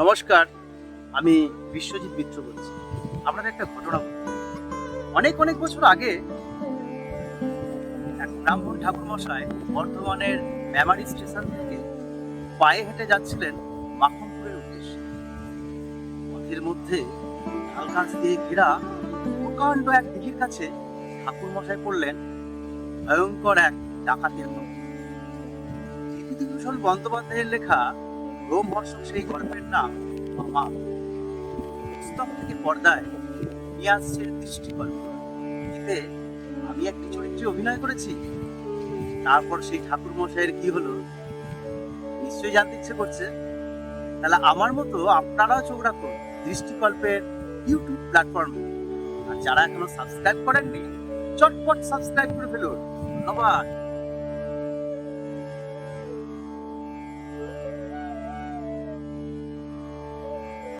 নমস্কার, আমি বিশ্বজিৎ মিত্র বলছি। আপনাদের একটা ঘটনা। অনেক অনেক বছর আগে এক ব্রাহ্মণ ঠাকুর মশাই বর্ধমানের মেমারি স্টেশন থেকে পায়ে হেঁটে যাচ্ছিলেন মাখনপুরের উদ্দেশ্যে। পথের মধ্যে ঢাল দিয়ে ঘেরা প্রকাণ্ড এক দিঘির কাছে ঠাকুর মশাই পড়লেন ভয়ঙ্কর এক ডাকাতের বিভূতিভূষণ বন্দ্যোপাধ্যায়ের লেখা রোমহর্ষক সেই গল্পের নাম মামা। পুস্তক থেকে পর্দায় নিয়ে আসছে দৃষ্টিকল্প। এতে আমি একটি চরিত্রে অভিনয় করেছি। তারপর সেই ঠাকুর মশাইয়ের কি হলো, নিশ্চয়ই জানতে ইচ্ছে করছে। তাহলে আমার মতো আপনারাও চোখ রাখুন দৃষ্টিকল্পের ইউটিউব প্ল্যাটফর্মে। আর যারা এখনও সাবস্ক্রাইব করেননি, চটপট সাবস্ক্রাইব করে ফেলুন। ধন্যবাদ।